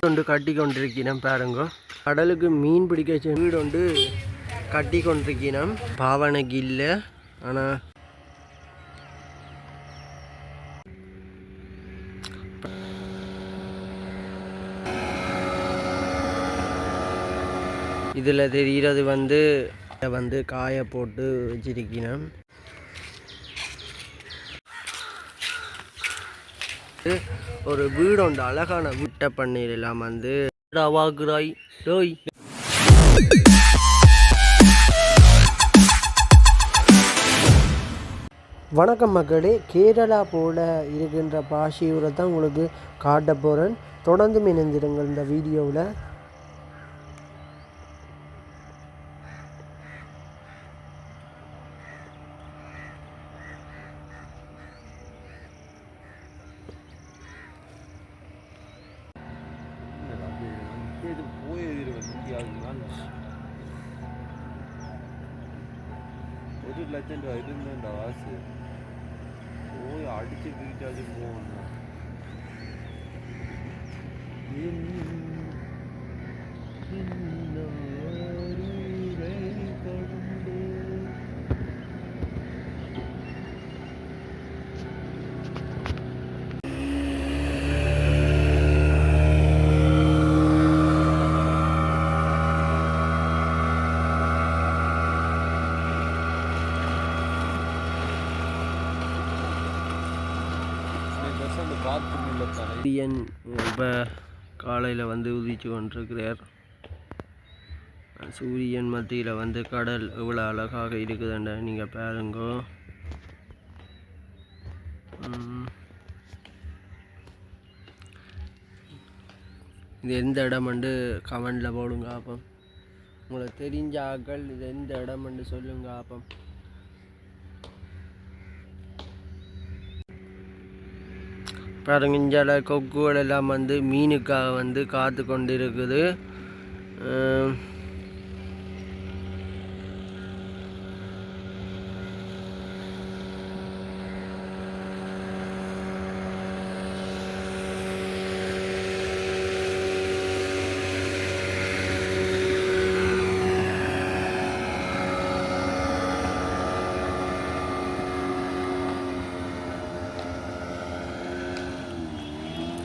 ஒன்று கட்டி கொண்டிருக்கிறோம் பாருங்க. கடலுக்கு மீன் பிடிக்க வீடு ஒன்று கட்டி கொண்டிருக்கிறோம் பாவனைக்கு இல்லை ஆனால் இதில் தெரிகிறது வந்து வந்து காய போட்டு வச்சிருக்கிறோம் ஒரு வீடு உண்டு அழகான வீட்டை பண்ணிடலாம் வந்து. வாக்குறாய் டோய். வணக்கம் மக்களே கேரளா போல இருக்கின்ற பாஷையூரை தான் உங்களுக்கு காட்ட போகிறேன் தொடர்ந்து இணைந்திருங்கள் இந்த வீடியோவில். ഇത് പോയത് ഒരു ലക്ഷം രൂപ ഇരുന്നുണ്ട് വാസ് പോയി അടിച്ച് റീചാർജ് പോകുന്ന சூரியன் இப்போ காலையில் வந்து உதிச்சு கொண்டிருக்கிறார். சூரியன் மத்தியில் வந்து கடல் எவ்வளோ அழகாக இருக்குதுண்ட நீங்கள் பாருங்கோ. இது எந்த இடம்ண்டு கமெண்டில் போடுங்க அப்போ. உங்களுக்கு தெரிஞ்ச ஆக்கள் இது எந்த இடம்ண்டு சொல்லுங்க அப்போ. பாருங்க கொக்குகள் எல்லாம் வந்து மீனுக்காக வந்து காத்து கொண்டு இருக்குது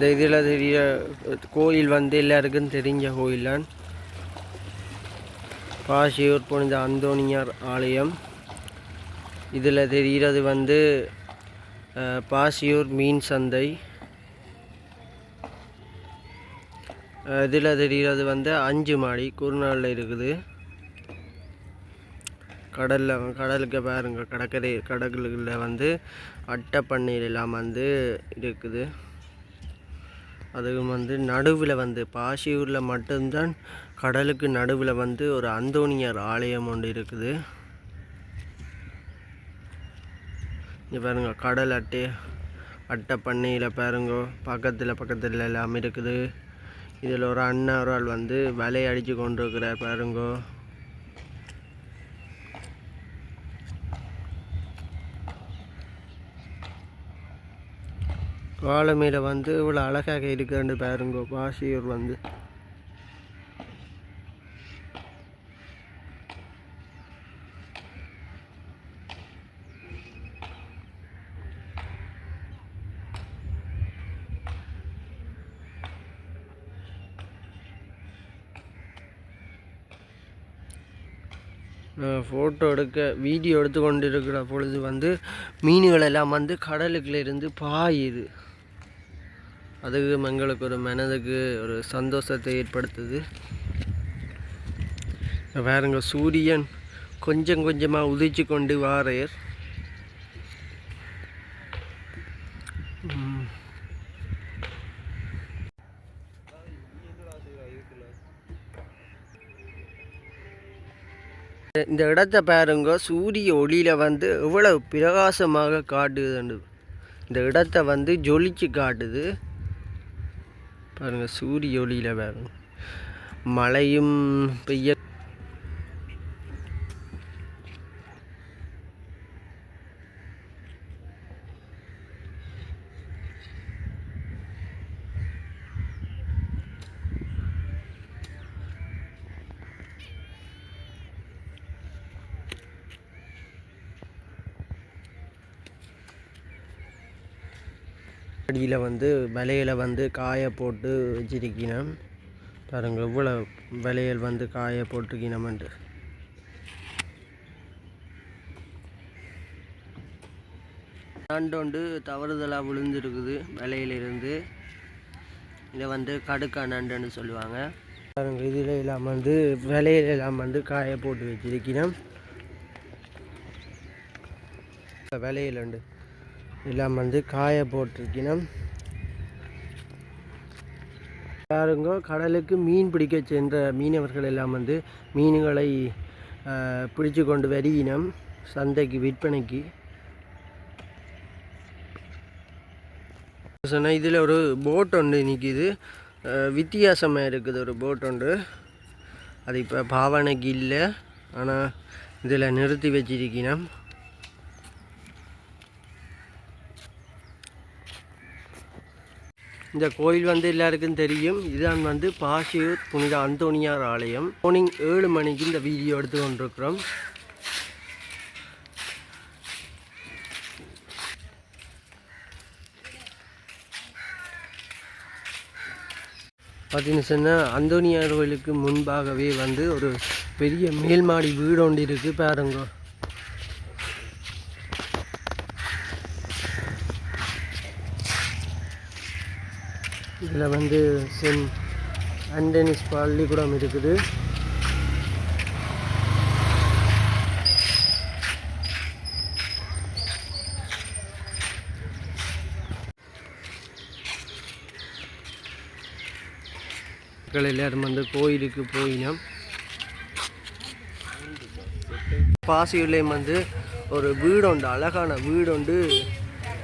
இந்த இதில் தெரிய கோயில் வந்து எல்லாருக்கும் தெரிஞ்ச கோயில் தான் பாசியூர் புனித அந்தோனியார் ஆலயம். இதில் தெரிகிறது வந்து பாசியூர் மீன் சந்தை. இதில் தெரிகிறது வந்து அஞ்சு மாடி குறுநாளில் இருக்குது. கடலில் கடலுக்கு பாருங்கள் கடற்கரை கடற்கரையில் வந்து அட்டை பண்ணையில் எல்லாம் வந்து இருக்குது. அதுவும் வந்து நடுவில் வந்து பாசியூரில் மட்டும்தான் கடலுக்கு நடுவில் வந்து ஒரு அந்தோனியார் ஆலயம் ஒன்று இருக்குது. இங்கே பாருங்க கடல் அட்டை அட்டை பண்ணையில் பாருங்க பக்கத்தில் பக்கத்தில் எல்லாம் இருக்குது. இதில் ஒரு அண்ணா வந்து வலையடிச்சு அடித்து கொண்டு இருக்கிறார் பாருங்கோ. வாழமையில் வந்து இவ்வளோ அழகாக இருக்குன்னு பாருங்க பாசியூர் வந்து. ஃபோட்டோ எடுக்க வீடியோ எடுத்து கொண்டு இருக்கிற பொழுது வந்து மீன்கள் எல்லாம் வந்து கடலுக்குள்ளே இருந்து பாயுது. அது எங்களுக்கு ஒரு மனதுக்கு ஒரு சந்தோஷத்தை ஏற்படுத்துது. இங்க சூரியன் கொஞ்சம் கொஞ்சமாக உதிச்சு கொண்டு வாரையர் இந்த இடத்த பாருங்க சூரிய ஒளியில் வந்து எவ்வளவு பிரகாசமாக காட்டுதுன்னு. இந்த இடத்த வந்து ஜொலிச்சு காட்டுது. பாருங்க சூரிய ஒளியில் பாருங்க. மழையும் பெய்ய அடியில் வந்து வளையலை வந்து காய போட்டு வச்சிருக்கணும் பாருங்க இவ்வளோ வளையல் வந்து காய போட்டிருக்கணுமெண்டு நண்டொண்டு தவறுதலாக விழுந்துருக்குது வலையிலிருந்து. இதை வந்து கடுக்கா நண்டுன்னு சொல்லுவாங்க. பாருங்க இதில் எல்லாம் வந்து விலையில எல்லாம் வந்து காய போட்டு வச்சிருக்கணும் விலையிலண்டு எல்லாம் வந்து காய போட்டிருக்கணும். பாருங்க கடலுக்கு மீன் பிடிக்க சென்ற மீனவர்கள் எல்லாம் வந்து மீன்களை பிடிச்சு கொண்டு வருகினம் சந்தைக்கு விற்பனைக்கு. சொன்னால் இதில் ஒரு போட் ஒன்று நிற்கிது. வித்தியாசமாக இருக்குது ஒரு போட் ஒன்று. அது இப்போ பாவனைக்கு இல்லை. ஆனால் இதில் நிறுத்தி வச்சிருக்கணும் இந்த கோயில் வந்து எல்லாருக்கும் தெரியும். இதுதான் வந்து பாசியூர் புனித அந்தோனியார் ஆலயம். மார்னிங் ஏழு மணிக்கு இந்த வீடியோ எடுத்து கொண்டிருக்கிறோம். பார்த்தீங்கன்னு சொன்னால் அந்தோனியார் கோயிலுக்கு முன்பாகவே வந்து ஒரு பெரிய மேல்மாடி வீடு ஒன்று இருக்குது பாருங்க. இதில் வந்து சென்ட் அண்டனிஸ் பள்ளிக்கூடம் இருக்குது. மக்கள் எல்லாரும் வந்து கோயிலுக்கு போயினோம். பாசியுள்ளே வந்து ஒரு வீடு உண்டு அழகான வீடுண்டு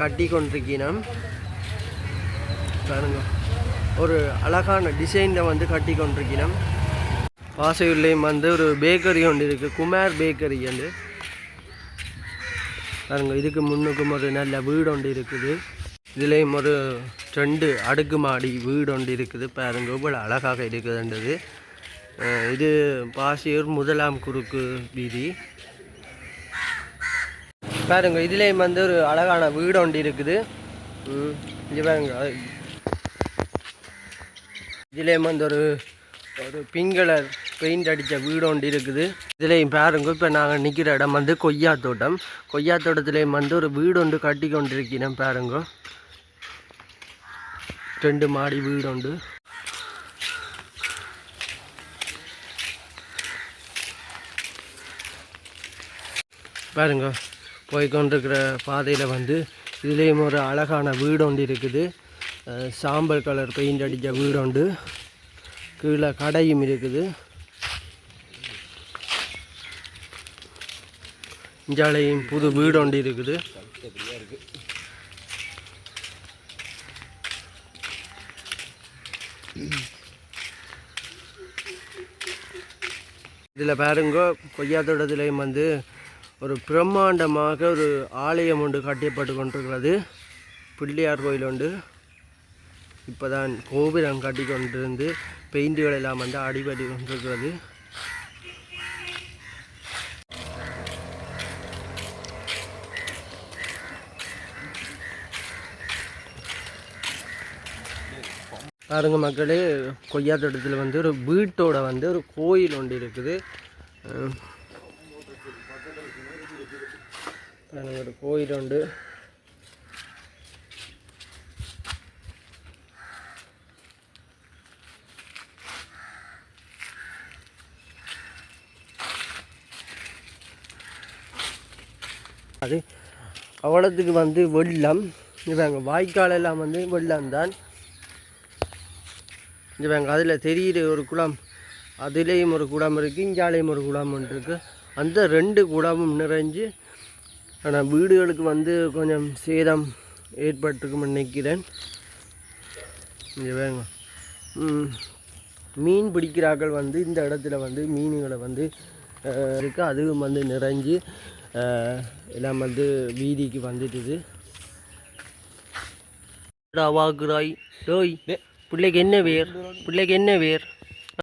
கட்டி கொண்டிருக்கணும் பாருங்க. ஒரு அழகான டிசைனில் வந்து கட்டி கொண்டிருக்கிறோம். பாசையுள்ளையும் வந்து ஒரு பேக்கரி ஒன்று இருக்குது குமார் பேக்கரி வந்து பாருங்க இதுக்கு முன்னுக்கும் ஒரு நல்ல வீடு ஒன்று இருக்குது. இதுலேயும் ஒரு ரெண்டு அடுக்குமாடி வீடு ஒன்று இருக்குது. பாருங்க இவ்வளோ அழகாக இருக்குதுன்றது இது பாசியூர் முதலாம் குறுக்கு வீதி. பாருங்க இதுலேயும் வந்து ஒரு அழகான வீடு ஒன்று இருக்குது. இங்கே பாருங்க இதுலேயும் வந்து ஒரு ஒரு பிங்க் கலர் பெயிண்ட் அடித்த வீடு ஒன்று இருக்குது. இதுலேயும் பாருங்க இப்போ நாங்கள் நிற்கிற இடம் வந்து கொய்யா தோட்டம் கொய்யா தோட்டத்துலேயும் வந்து ஒரு வீடு ஒன்று கட்டி கொண்டிருக்கிறேன் பாருங்க. ரெண்டு மாடி வீடு உண்டு பாருங்க போய் கொண்டிருக்கிற பாதையில் வந்து இதுலேயும் ஒரு அழகான வீடு ஒன்று இருக்குது. சாம்பல் கலர் பெயிண்ட் அடித்த வீடு உண்டு கீழே கடையும் இருக்குது. இஞ்சாலையும் புது வீடு ஒன்று இருக்குது. இதில் பாருங்க கொய்யா தோட்டத்திலையும் வந்து ஒரு பிரம்மாண்டமாக ஒரு ஆலயம் ஒன்று கட்டியப்பட்டு கொண்டிருக்கிறது. பிள்ளையார் கோயில் உண்டு இப்போ தான் கோபுரம் கட்டி கொண்டிருந்து பெயிண்டுகள் எல்லாம் வந்து அடிபடி கொண்டிருக்கிறது. பாருங்க மக்களே கொய்யா தோட்டத்தில் வந்து ஒரு வீட்டோட வந்து ஒரு கோயில் ஒன்று இருக்குது. ஒரு கோயில் ஒன்று. அது அவ்வளோத்துக்கு வந்து வெள்ளம். இவங்க வாய்க்கால் எல்லாம் வந்து வெள்ளம் தான் இவங்க அதில் தெரிகிற ஒரு குளம் அதுலேயும் ஒரு குடம் இருக்குது இங்காலேயும் ஒரு குடம் ஒன்று இருக்குது அந்த ரெண்டு குடமும் நிறைஞ்சு ஆனால் வீடுகளுக்கு வந்து கொஞ்சம் சேதம் ஏற்பட்டிருக்கும்னு நினைக்கிறேன். இங்கே வேங்க மீன் பிடிக்கிறார்கள் வந்து இந்த இடத்துல வந்து மீன்களை வந்து இருக்குது அதுவும் வந்து நிறைஞ்சு எல்லாம் வந்து வீதிக்கு வந்துட்டுது. வாக்குறாய். டோய் பிள்ளைக்கு என்ன வேர்? பிள்ளைக்கு என்ன வேர்?